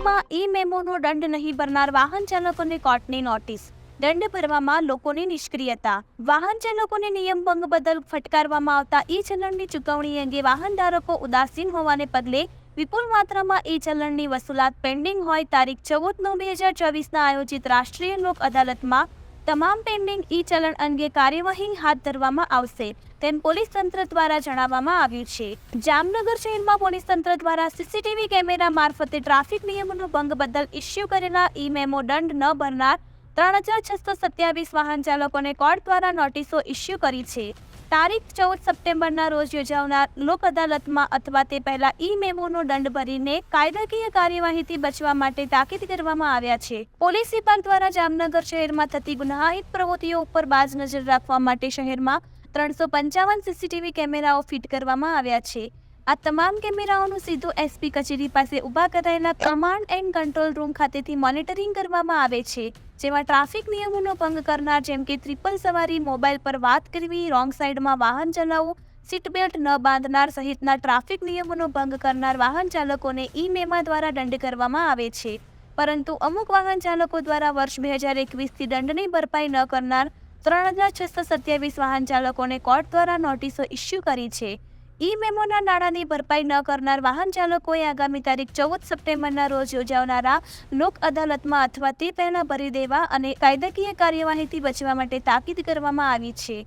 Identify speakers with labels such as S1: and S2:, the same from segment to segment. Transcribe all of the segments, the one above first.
S1: દંડ નહીં ભરનાર વાહન ચાલકોને કોર્ટની નોટિસ. દંડ ભરવામાં લોકોની નિષ્ક્રિયતા. વાહન ચાલકોને નિયમ ભંગ બદલ ફટકારવામાં આવતા ઈ ચલણની ચૂકવણી અંગે વાહન ધારકો ઉદાસીન હોવાને પગલે વિપુલ માત્રામાં ઈ ચલણની વસૂલાત પેન્ડિંગ હોય તારીખ ચૌદ નવ બે હજાર ચોવીસના આયોજિત રાષ્ટ્રીય લોક અદાલતમાં તમામ પેન્ડિંગ ઈ ચલણ અંગે કાર્યવાહી હાથ ધરવામાં આવશે, તેમ પોલીસ તંત્ર દ્વારા જણાવવામાં આવ્યું છે. જામનગર શહેરમાં પોલીસ તંત્ર દ્વારા સીસીટીવી કેમેરા મારફતે ટ્રાફિક નિયમોનો ભંગ બદલ ઇસ્યુ કરેલા ઈ મેમો દંડ ન ભરનાર ત્રણ હજાર છસો સત્યાવીસ વાહન ચાલકોને કોર્ટ દ્વારા નોટિસો ઇસ્યુ કરી છે. તારીખ ચૌદ સપ્ટેમ્બરના રોજ યોજાનાર લોક અદાલતમાં અથવા તે પહેલા ઈ મેમોનો દંડ ભરીને કાયદાકીય કાર્યવાહીથી બચવા માટે તાકીદ કરવામાં આવ્યા છે. પોલીસ વિભાગ દ્વારા જામનગર શહેરમાં થતી ગુનાહિત પ્રવૃત્તિઓ ઉપર બાજ નજર રાખવા માટે શહેરમાં ત્રણસો પંચાવન સીસીટીવી કેમેરાઓ ફિટ કરવામાં આવ્યા છે. આ તમામ કેમેરાઓનું સીધું એસપી કચેરી પાસે ઊભા કરાયેલા કમાન્ડ એન્ડ કંટ્રોલ રૂમ ખાતેથી મોનિટરિંગ કરવામાં આવે છે, જેમાં ટ્રાફિક નિયમોનો ભંગ કરનાર જેમ કે ટ્રિપલ સવારી, મોબાઈલ પર વાત કરવી, રોંગ સાઈડમાં વાહન ચલાવવું સીટ બેલ્ટ ન બાંધનાર સહિતના ટ્રાફિક નિયમોનો ભંગ કરનાર વાહન ચાલકોને ઈ મેમા દ્વારા દંડ કરવામાં આવે છે. પરંતુ અમુક વાહન ચાલકો દ્વારા વર્ષ બે હજાર એકવીસથી દંડની ભરપાઈ ન કરનાર ત્રણ હજાર છસો સત્યાવીસ વાહન ચાલકોને કોર્ટ દ્વારા નોટિસો ઇસ્યુ કરી છે. ઈ મેમોના નાણાંની ભરપાઈ ન કરનાર વાહન ચાલકોએ આગામી તારીખ ચૌદ સપ્ટેમ્બરના રોજ યોજાનારા લોક અદાલતમાં અથવા તે પહેલા ભરી દેવા અને કાયદાકીય કાર્યવાહીથી બચવા માટે તાકીદ કરવામાં આવી છે.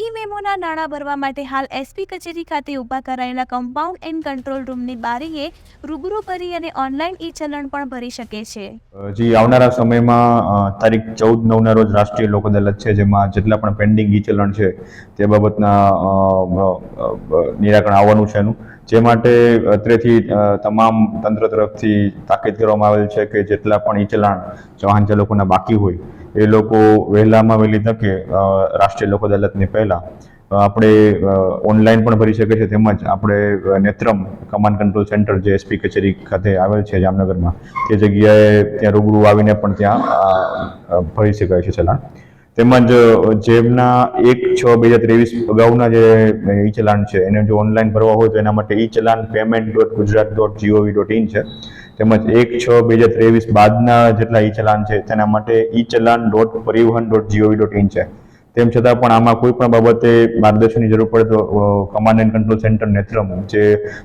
S1: ઈ મેમોના નાણાં ભરવા માટે હાલ એસપી કચેરી ખાતે ઊભા કરાયેલા કમ્પાઉન્ડ એન્ડ કંટ્રોલ રૂમની બારીએ રૂબરૂ ભરી અને ઓનલાઈન ઈ ચલણ પણ ભરી શકે છે.
S2: જે આવનારા સમયમાં તારીખ ચૌદ નવના રોજ રાષ્ટ્રીય લોક અદાલત છે, જેમાં જેટલા પણ પેન્ડિંગ ઈ ચલણ છે, તે બાબતના નિરાકરણ આવવાનું છે એનું. જે માટે અત્રેથી તમામ તંત્ર તરફથી તાકીદ કરવામાં આવેલ છે કે જેટલા પણ ઈ ચલણ વાહન ચાલકોના બાકી હોય એ લોકો વહેલામાં વહેલી તકે રાષ્ટ્રીય લોક અદાલતની પહેલાં આપણે ઓનલાઈન પણ ભરી શકે છે તેમજ આપણે નેત્રમ કમાન્ડ કંટ્રોલ સેન્ટર જે એસપી કચેરી ખાતે આવેલ છે જામનગરમાં, તે જગ્યાએ ત્યાં રૂબરૂ આવીને પણ ત્યાં ભરી શકાય છે ચલાણ. તેમજ જેમના એક છ બે હજાર ત્રેવીસ અગાઉના જે ઈ ચલાણ છે, એને જો ઓનલાઈન ભરવા હોય તો એના માટે e challan payment dot Gujarat dot G O V dot in છે. તેમજ એક છ બે હજાર ત્રેવીસ બાદના જેટલા ઈ ચલાન છે, તેના માટે e challan dot Parivahan dot G O V dot in છે. તેમ છતાં પણ આમાં કોઈ પણ બાબતે માર્ગદર્શનની જરૂર પડે તો command and control centre Netram, જે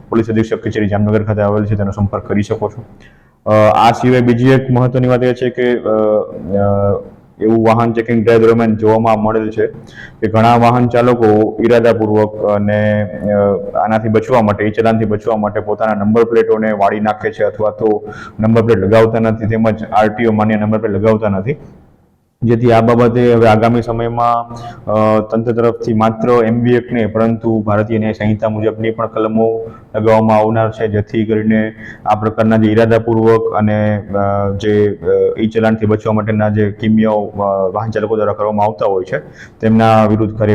S2: પોલીસ અધિક્ષક કચેરી જામનગર ખાતે આવેલ છે, તેનો સંપર્ક કરી શકો છો. આ સિવાય બીજી એક મહત્વની વાત એ છે કે એવું વાહન ચેકિંગ ડ્રાઈવ દરમિયાન જોવામાં મળેલ છે કે ઘણા વાહન ચાલકો ઈરાદાપૂર્વક અને આનાથી બચવા માટે ઈ ચલાનથી બચવા માટે પોતાના નંબર પ્લેટોને વાળી નાખે છે અથવા તો નંબર પ્લેટ લગાવતા નથી, તેમજ આરટીઓ માન્ય નંબર પ્લેટ લગાવતા નથી. જેથી આ બાબતે હવે આગામી સમયમાં તંત્ર તરફથી માત્ર એમબીએફ નહીં, પરંતુ ભારતીય ન્યાય સંહિતા મુજબની પણ કલમો લગાવવામાં આવનાર છે, જેથી કરીને આ પ્રકારના જે ઈરાદાપૂર્વક અને જે ઈ ચલાણથી બચવા માટેના જે કિમિયાઓ વાહન ચાલકો દ્વારા કરવામાં આવતા હોય છે, તેમના વિરુદ્ધ કાર્યવાહી